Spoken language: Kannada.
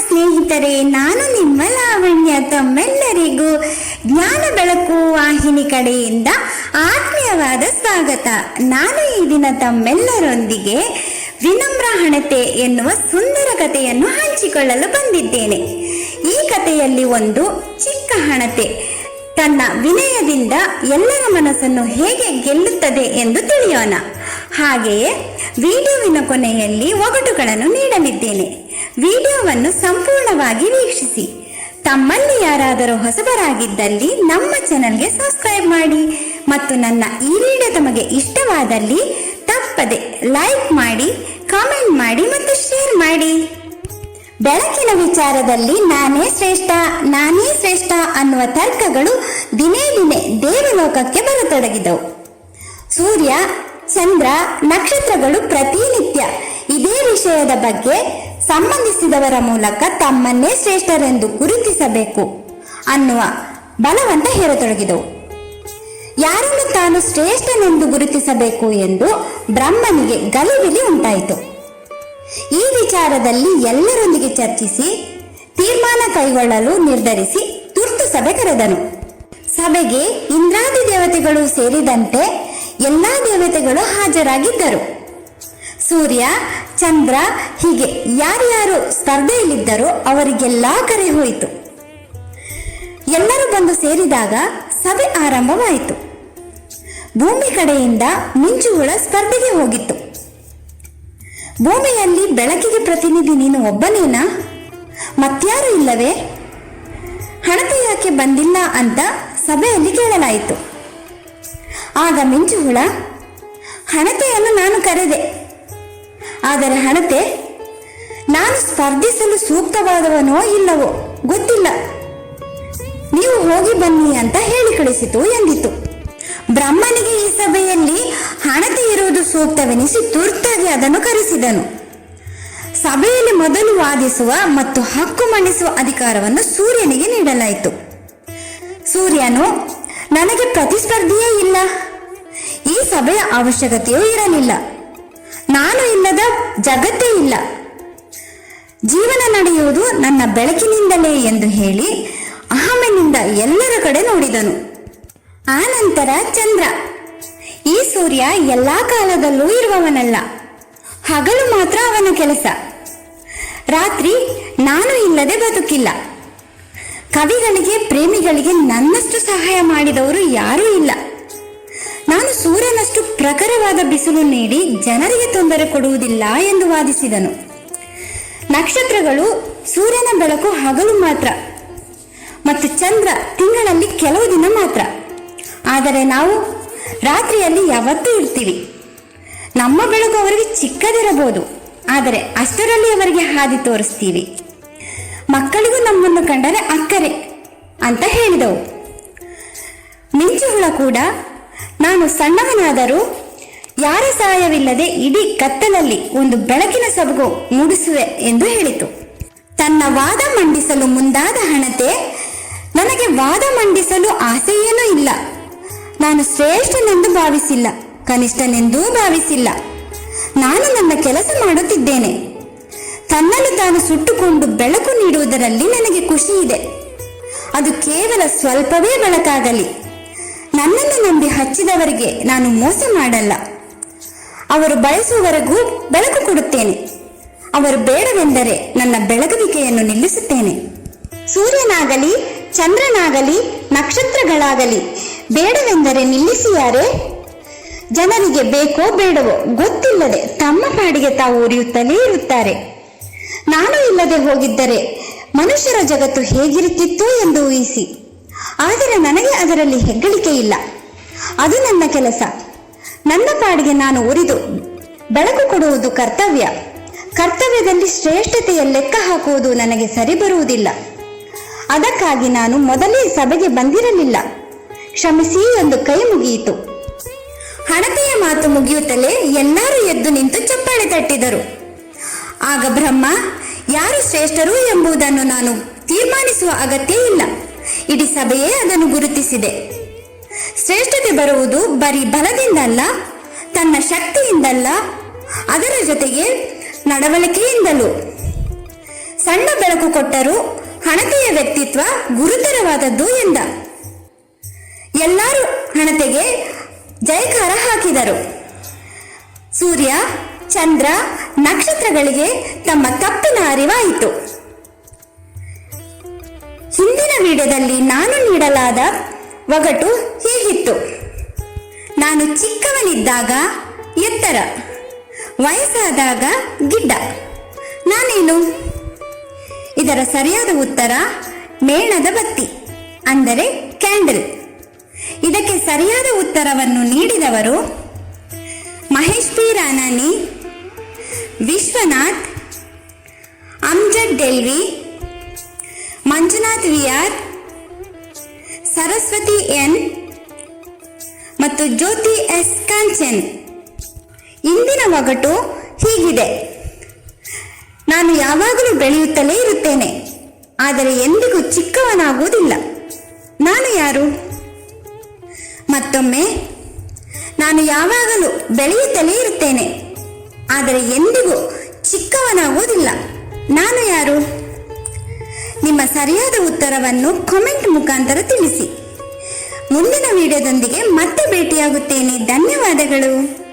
ಸ್ನೇಹಿತರೆ, ನಾನು ನಿಮ್ಮ ಲಾವಣ್ಯ ತಮ್ಮೆಲ್ಲರಿಗೂ ಜ್ಞಾನ ಬೆಳಕು ವಾಹಿನಿ ಕಡೆಯಿಂದ ಆತ್ಮೀಯವಾದ ಸ್ವಾಗತ. ನಾನು ಈ ದಿನ ತಮ್ಮೆಲ್ಲರೊಂದಿಗೆ ವಿನಮ್ರ ಹಣತೆ ಎನ್ನುವ ಸುಂದರ ಕಥೆಯನ್ನು ಹಂಚಿಕೊಳ್ಳಲು ಬಂದಿದ್ದೇನೆ. ಈ ಕಥೆಯಲ್ಲಿ ಒಂದು ಚಿಕ್ಕ ಹಣತೆ. ತನ್ನ ವಿನಯದಿಂದ ಎಲ್ಲರ ಮನಸ್ಸನ್ನು ಹೇಗೆ ಗೆಲ್ಲುತ್ತದೆ ಎಂದು ತಿಳಿಯೋಣ. ಹಾಗೆಯೇ ವಿಡಿಯೋವಿನ ಕೊನೆಯಲ್ಲಿ ಒಗಟುಗಳನ್ನು ನೀಡಲಿದ್ದೇನೆ. ವಿಡಿಯೋವನ್ನು ಸಂಪೂರ್ಣವಾಗಿ ವೀಕ್ಷಿಸಿ. ತಮ್ಮಲ್ಲಿ ಯಾರಾದರೂ ಹೊಸಬರಾಗಿದ್ದಲ್ಲಿ ನಮ್ಮ ಚಾನಲ್ಗೆ ಸಬ್ಸ್ಕ್ರೈಬ್ ಮಾಡಿ ಮತ್ತು ನನ್ನ ಈ ವಿಡಿಯೋ ತಮಗೆ ಇಷ್ಟವಾದಲ್ಲಿ ತಪ್ಪದೆ ಲೈಕ್ ಮಾಡಿ, ಕಾಮೆಂಟ್ ಮಾಡಿ ಮತ್ತು ಶೇರ್ ಮಾಡಿ. ಬೆಳಕಿನ ವಿಚಾರದಲ್ಲಿ ನಾನೇ ಶ್ರೇಷ್ಠ ನಾನೇ ಶ್ರೇಷ್ಠ ಅನ್ನುವ ತರ್ಕಗಳು ದಿನೇ ದಿನೇ ದೇವಲೋಕಕ್ಕೆ ಬರತೊಡಗಿದವು. ಸೂರ್ಯ, ಚಂದ್ರ, ನಕ್ಷತ್ರಗಳು ಪ್ರತಿನಿತ್ಯ ಇದೇ ವಿಷಯದ ಬಗ್ಗೆ ಸಂಬಂಧಿಸಿದವರ ಮೂಲಕ ತಮ್ಮನ್ನೇ ಶ್ರೇಷ್ಠರೆಂದು ಗುರುತಿಸಬೇಕು ಅನ್ನುವ ಬಲವಂತ ಹೇರತೊಡಗಿದವು. ಯಾರನ್ನು ತಾನು ಶ್ರೇಷ್ಠನೆಂದು ಗುರುತಿಸಬೇಕು ಎಂದು ಬ್ರಹ್ಮನಿಗೆ ಗಲಿಬಿಲಿ ಉಂಟಾಯಿತು. ಈ ವಿಚಾರದಲ್ಲಿ ಎಲ್ಲರೊಂದಿಗೆ ಚರ್ಚಿಸಿ, ತೀರ್ಮಾನ ಕೈಗೊಳ್ಳಲು ನಿರ್ಧರಿಸಿ ತುರ್ತು ಸಭೆ ಕರೆದನು. ಸಭೆಗೆ ಇಂದ್ರಾದಿ ದೇವತೆಗಳು ಸೇರಿದಂತೆ ಎಲ್ಲಾ ದೇವತೆಗಳು ಹಾಜರಾಗಿದ್ದರು. ಸೂರ್ಯ ಚಂದ್ರ ಹೀಗೆ ಯಾರ್ಯಾರು ಸ್ಪರ್ಧೆಯಲ್ಲಿದ್ದರೋ ಅವರಿಗೆಲ್ಲ ಕರೆ ಹೋಯಿತು. ಎಲ್ಲರೂ ಬಂದು ಸೇರಿದಾಗ ಸಭೆ ಆರಂಭವಾಯಿತು. ಭೂಮಿ ಕಡೆಯಿಂದ ಮಿಂಚುಹುಳ ಸ್ಪರ್ಧೆಗೆ ಹೋಗಿತ್ತು. ಭೂಮಿಯಲ್ಲಿ ಬೆಳಕಿಗೆ ಪ್ರತಿನಿಧಿ ನೀನು ಒಬ್ಬನೇನಾ? ಮತ್ಯಾರು ಇಲ್ಲವೇ? ಹಣತೆ ಯಾಕೆ ಬಂದಿಲ್ಲ ಅಂತ ಸಭೆಯಲ್ಲಿ ಕೇಳಲಾಯಿತು. ಆಗ ಮಿಂಚುಹುಳ, ಹಣತೆಯನ್ನು ನಾನು ಕರೆದೆ. ಆದರೆ ಹಣತೆ, ನಾನು ಸ್ಪರ್ಧಿಸಲು ಸೂಕ್ತವಾದವನೋ ಇಲ್ಲವೋ ಗೊತ್ತಿಲ್ಲ. ನೀವು ಹೋಗಿ ಬನ್ನಿ ಅಂತ ಹೇಳಿ ಕಳಿಸಿತು ಎಂದಿತು. ಬ್ರಹ್ಮನಿಗೆ ಈ ಸಭೆಯಲ್ಲಿ ಹಣತೆ ಇರುವುದು ಸೂಕ್ತವೆನಿಸಿ ತುರ್ತಾಗಿ ಅದನ್ನು ಕರೆಸಿದನು. ಸಭೆಯಲ್ಲಿ ಮೊದಲು ವಾದಿಸುವ ಮತ್ತು ಹಕ್ಕು ಮಂಡಿಸುವ ಅಧಿಕಾರವನ್ನು ಸೂರ್ಯನಿಗೆ ನೀಡಲಾಯಿತು. ಸೂರ್ಯನು, ನನಗೆ ಪ್ರತಿಸ್ಪರ್ಧಿಯೇ ಇಲ್ಲ. ಈ ಸಭೆಯ ಅವಶ್ಯಕತೆಯೂ ಇರಲಿಲ್ಲ. ನಾನು ಇಲ್ಲದ ಜಗತ್ತೇ ಇಲ್ಲ. ಜೀವನ ನಡೆಯುವುದು ನನ್ನ ಬೆಳಕಿನಿಂದಲೇ ಎಂದು ಹೇಳಿ ಅಹಮನಿಂದ ಎಲ್ಲರ ಕಡೆ ನೋಡಿದನು. ಆನಂತರ ಚಂದ್ರ, ಈ ಸೂರ್ಯ ಎಲ್ಲಾ ಕಾಲದಲ್ಲೂ ಇರುವವನಲ್ಲ. ಹಗಲು ಮಾತ್ರ ಅವನ ಕೆಲಸ. ರಾತ್ರಿ ನಾನು ಇಲ್ಲದೆ ಬದುಕಿಲ್ಲ. ಕವಿಗಳಿಗೆ, ಪ್ರೇಮಿಗಳಿಗೆ ನನ್ನಷ್ಟು ಸಹಾಯ ಮಾಡಿದವರು ಯಾರೂ ಇಲ್ಲ. ಸೂರ್ಯನಷ್ಟು ಪ್ರಖರವಾದ ಬಿಸಿಲು ನೀಡಿ ಜನರಿಗೆ ತೊಂದರೆ ಕೊಡುವುದಿಲ್ಲ ಎಂದು ವಾದಿಸಿದನು. ನಕ್ಷತ್ರಗಳು ಸೂರ್ಯನ ಬೆಳಕು ಹಗಲು ಮಾತ್ರ ಮತ್ತು ಚಂದ್ರ ತಿಂಗಳಲ್ಲಿ ಕೆಲವು ದಿನ ಮಾತ್ರ. ಆದರೆ ನಾವು ರಾತ್ರಿಯಲ್ಲಿ ಯಾವತ್ತೂ ಇರ್ತೀವಿ. ನಮ್ಮ ಬೆಳಕು ಅವರಿಗೆ ಚಿಕ್ಕದಿರಬಹುದು. ಆದರೆ ಅಷ್ಟರಲ್ಲಿ ಅವರಿಗೆ ಹಾದಿ ತೋರಿಸ್ತೀವಿ. ಮಕ್ಕಳಿಗೂ ನಮ್ಮನ್ನು ಕಂಡರೆ ಅಕ್ಕರೆ ಅಂತ ಹೇಳಿದವು. ಮಿಂಚುಹುಳ ಕೂಡ ನಾನು ಸಣ್ಣವನಾದರೂ ಯಾರ ಸಹಾಯವಿಲ್ಲದೆ ಇಡೀ ಕತ್ತಲಲ್ಲಿ ಒಂದು ಬೆಳಕಿನ ಸೊಬಗು ಮೂಡಿಸುವೆ ಎಂದು ಹೇಳಿತು. ತನ್ನ ವಾದ ಮಂಡಿಸಲು ಮುಂದಾದ ಹಣತೆ ನನಗೆ ವಾದ ಮಂಡಿಸಲು ಆಸೆಯೇನೂ ಇಲ್ಲ. ನಾನು ಶ್ರೇಷ್ಠನೆಂದು ಭಾವಿಸಿಲ್ಲ, ಕನಿಷ್ಠನೆಂದೂ ಭಾವಿಸಿಲ್ಲ. ನಾನು ನನ್ನ ಕೆಲಸ ಮಾಡುತ್ತಿದ್ದೇನೆ. ತನ್ನನ್ನು ತಾನು ಸುಟ್ಟುಕೊಂಡು ಬೆಳಕು ನೀಡುವುದರಲ್ಲಿ ನನಗೆ ಖುಷಿ ಇದೆ ಅದು ಕೇವಲ ಸ್ವಲ್ಪವೇ ಬೆಳಕಾಗಲಿ. ನನ್ನನ್ನು ನಂಬಿ ಹಚ್ಚಿದವರಿಗೆ ನಾನು ಮೋಸ ಮಾಡಲ್ಲ. ಅವರು ಬಯಸುವವರೆಗೂ ಬೆಳಕು ಕೊಡುತ್ತೇನೆ. ಅವರು ಬೇಡವೆಂದರೆ ನನ್ನ ಬೆಳಗುವಿಕೆಯನ್ನು ನಿಲ್ಲಿಸುತ್ತೇನೆ. ಸೂರ್ಯನಾಗಲಿ, ಚಂದ್ರನಾಗಲಿ, ನಕ್ಷತ್ರಗಳಾಗಲಿ, ಬೇಡವೆಂದರೆ ನಿಲ್ಲಿಸಿಯಾರೆ ಜನರಿಗೆ ಬೇಕೋ ಬೇಡವೋ ಗೊತ್ತಿಲ್ಲದೆ ತಮ್ಮ ಪಾಡಿಗೆ ತಾವು ಉರಿಯುತ್ತಲೇ ಇರುತ್ತಾರೆ. ನಾನು ಇಲ್ಲದೆ ಹೋಗಿದ್ದರೆ ಮನುಷ್ಯರ ಜಗತ್ತು ಹೇಗಿರುತ್ತಿತ್ತು ಎಂದು ಊಹಿಸಿ. ಆದರೆ ನನಗೆ ಅದರಲ್ಲಿ ಹೆಗ್ಗಳಿಕೆ ಇಲ್ಲ. ಅದು ನನ್ನ ಕೆಲಸ. ನನ್ನ ಪಾಡಿಗೆ ನಾನು ಉರಿದು ಬೆಳಕು ಕೊಡುವುದು ಕರ್ತವ್ಯ. ಕರ್ತವ್ಯದಲ್ಲಿ ಶ್ರೇಷ್ಠತೆಯ ಲೆಕ್ಕ ಹಾಕುವುದು ನನಗೆ ಸರಿ ಬರುವುದಿಲ್ಲ ಅದಕ್ಕಾಗಿ ನಾನು ಮೊದಲೇ ಸಭೆಗೆ ಬಂದಿರಲಿಲ್ಲ. ಕ್ಷಮಿಸಿ ಎಂದು ಕೈ ಮುಗಿಯಿತು. ಹಣತೆಯ ಮಾತು ಮುಗಿಯುತ್ತಲೇ ಎಲ್ಲರೂ ಎದ್ದು ನಿಂತು ಚಪ್ಪಾಳೆ ತಟ್ಟಿದರು. ಆಗ ಬ್ರಹ್ಮ, ಯಾರು ಶ್ರೇಷ್ಠರು ಎಂಬುದನ್ನು ನಾನು ತೀರ್ಮಾನಿಸುವ ಅಗತ್ಯ ಇಲ್ಲ. ಇಡೀ ಸಭೆಯೇ ಅದನ್ನು ಗುರುತಿಸಿದೆ. ಶ್ರೇಷ್ಠತೆ ಬರುವುದು ಬರೀ ಬಲದಿಂದಲ್ಲ, ತನ್ನ ಶಕ್ತಿಯಿಂದಲ್ಲ, ಅದರ ಜೊತೆಗೆ ನಡವಳಿಕೆಯಿಂದಲೂ. ಸಣ್ಣ ಬೆಳಕು ಕೊಟ್ಟರೂ ಹಣತೆಯ ವ್ಯಕ್ತಿತ್ವ ಗುರುತರವಾದದ್ದು ಎಂದ. ಎಲ್ಲರೂ ಹಣತೆಗೆ ಜಯಕಾರ ಹಾಕಿದರು. ಸೂರ್ಯ, ಚಂದ್ರ, ನಕ್ಷತ್ರಗಳಿಗೆ ತಮ್ಮ ತಪ್ಪಿನ ಅರಿವಾಯಿತು. ಹಿಂದಿನ ವಿಡಿಯೋದಲ್ಲಿ ನಾನು ನೀಡಲಾದ ಒಗಟು ಹೀಗಿತ್ತು. ನಾನು ಚಿಕ್ಕವನಿದ್ದಾಗ ಎತ್ತರ, ವಯಸ್ಸಾದಾಗ ಗಿಡ್ಡ. ನಾನೇನು? ಇದರ ಸರಿಯಾದ ಉತ್ತರ ಮೇಣದ ಬತ್ತಿ, ಅಂದರೆ ಕ್ಯಾಂಡಲ್. ಇದಕ್ಕೆ ಸರಿಯಾದ ಉತ್ತರವನ್ನು ನೀಡಿದವರು Mahesh P Ranani Vishwanath, Amjad Delvi Manjunath VR Saraswati N ಮತ್ತು ಜ್ಯೋತಿ ಎಸ್ ಕಾಂಚನ್. ಇಂದಿನ ಒಗಟು ಹೀಗಿದೆ. ನಾನು ಯಾವಾಗಲೂ ಬೆಳೆಯುತ್ತಲೇ ಇರುತ್ತೇನೆ, ಆದರೆ ಎಂದಿಗೂ ಚಿಕ್ಕವನಾಗುವುದಿಲ್ಲ. ನಾನು ಯಾರು? ಮತ್ತೊಮ್ಮೆ, ನಾನು ಯಾವಾಗಲೂ ಬೆಳೆಯುತ್ತಲೇ ಇರುತ್ತೇನೆ, ಆದರೆ ಎಂದಿಗೂ ಚಿಕ್ಕವನಾಗುವುದಿಲ್ಲ. ನಾನು ಯಾರು? ನಿಮ್ಮ ಸರಿಯಾದ ಉತ್ತರವನ್ನು ಕಾಮೆಂಟ್ ಮುಖಾಂತರ ತಿಳಿಸಿ. ಮುಂದಿನ ವಿಡಿಯೋದೊಂದಿಗೆ ಮತ್ತೆ ಭೇಟಿಯಾಗುತ್ತೇನೆ. ಧನ್ಯವಾದಗಳು.